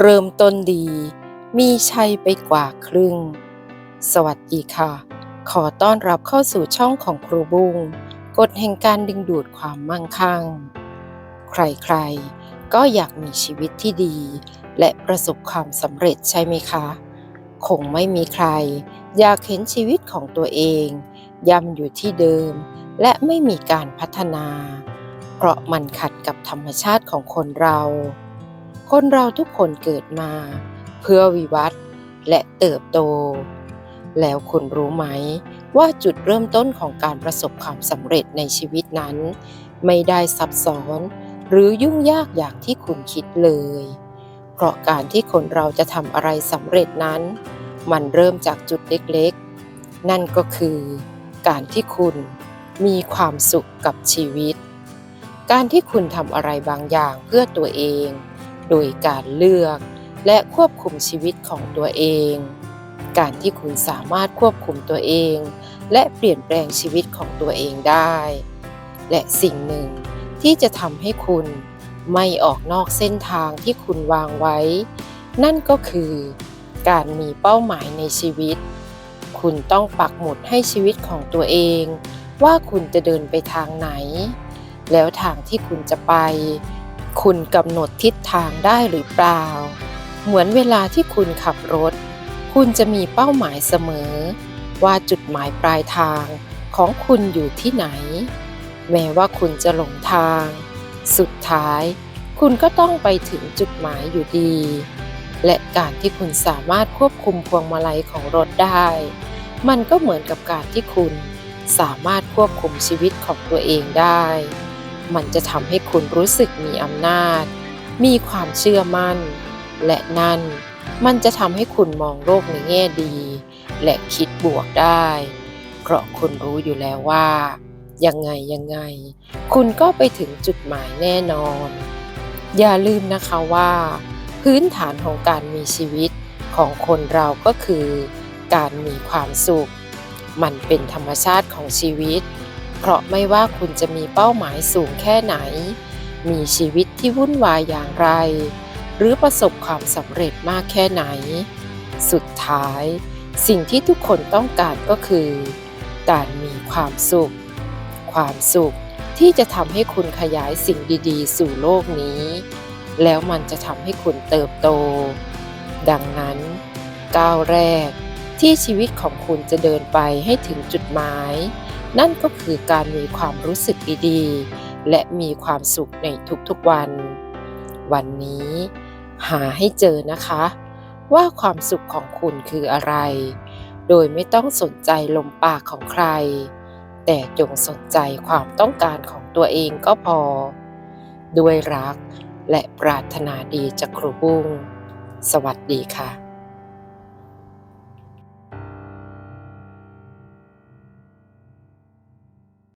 เริ่มต้นดี มีชัยไปกว่าครึ่ง สวัสดีค่ะ ขอต้อนรับเข้าสู่ช่องของครูบุ้งกฎแห่งการดึงดูดความมั่งคั่ง ใครๆ ก็อยากมีชีวิตที่ดี และประสบความสำเร็จใช่ไหมคะ คงไม่มีใคร อยากเห็นชีวิตของตัวเองย่ำอยู่ที่เดิม และไม่มีการพัฒนา เพราะมันขัดกับธรรมชาติของคนเรา คนเราทุกคนเกิดมา เพื่อวิวัฒน์และเติบโต แล้วคุณรู้ไหม ว่าจุดเริ่มต้นของการประสบความสำเร็จในชีวิตนั้น ไม่ได้ซับซ้อน หรือยุ่งยากอย่างที่คุณคิดเลย เพราะการที่คนเราจะทำอะไรสำเร็จนั้น มันเริ่มจากจุดเล็กๆ นั่นก็คือการที่คุณมีความสุขกับชีวิต การที่คุณทำอะไรบางอย่างเพื่อตัวเอง โดยการเลือกและควบคุมชีวิตของตัวเอง การที่คุณสามารถควบคุมตัวเอง และเปลี่ยนแปลงชีวิตของตัวเองได้ และสิ่งหนึ่งที่จะทำให้คุณไม่ออกนอกเส้นทางที่คุณวางไว้ นั่นก็คือ การมีเป้าหมายในชีวิต คุณต้องปักหมุดให้ชีวิตของตัวเอง ว่าคุณจะเดินไปทางไหน แล้วทางที่คุณจะไป คุณกำหนดทิศทางได้หรือเปล่า เหมือนเวลาที่คุณขับรถ คุณจะมีเป้าหมายเสมอ ว่าจุดหมายปลายทางของคุณอยู่ที่ไหน แม้ว่าคุณจะหลงทาง สุดท้าย คุณก็ต้องไปถึงจุดหมายอยู่ดี และการที่คุณสามารถควบคุมพวงมาลัยของรถได้ มันก็เหมือนกับการที่คุณสามารถควบคุมชีวิตของตัวเองได้ มันจะทำให้คุณรู้สึกมีอำนาจ มีความเชื่อมั่น และนั่นมันจะทำให้คุณมองโลกในแง่ดี และคิดบวกได้ เพราะคุณรู้อยู่แล้วว่า ยังไงยังไง คุณก็ไปถึงจุดหมายแน่นอน อย่าลืมนะคะว่า พื้นฐานของการมีชีวิตของคนเราก็คือ การมีความสุข มันเป็นธรรมชาติของชีวิต เพราะไม่ว่าคุณจะมีเป้าหมายสูงแค่ไหน มีชีวิตที่วุ่นวายอย่างไร หรือประสบความสำเร็จมากแค่ไหน สุดท้าย สิ่งที่ทุกคนต้องการก็คือ การมีความสุข ความสุขที่จะทำให้คุณขยายสิ่งดีๆ สู่โลกนี้ แล้วมันจะทำให้คุณเติบโต ดังนั้น ก้าวแรกที่ชีวิตของคุณจะเดินไปให้ถึงจุดหมาย นั่นก็คือการมีความรู้สึกดีๆ และมีความสุขในทุกๆวัน วันนี้ หาให้เจอนะคะ ว่าความสุขของคุณคืออะไร โดยไม่ต้องสนใจลมปากของใคร แต่จงสนใจความต้องการของตัวเองก็พอ ด้วยรักและปรารถนาดีจากครูบุ้งสวัสดีค่ะ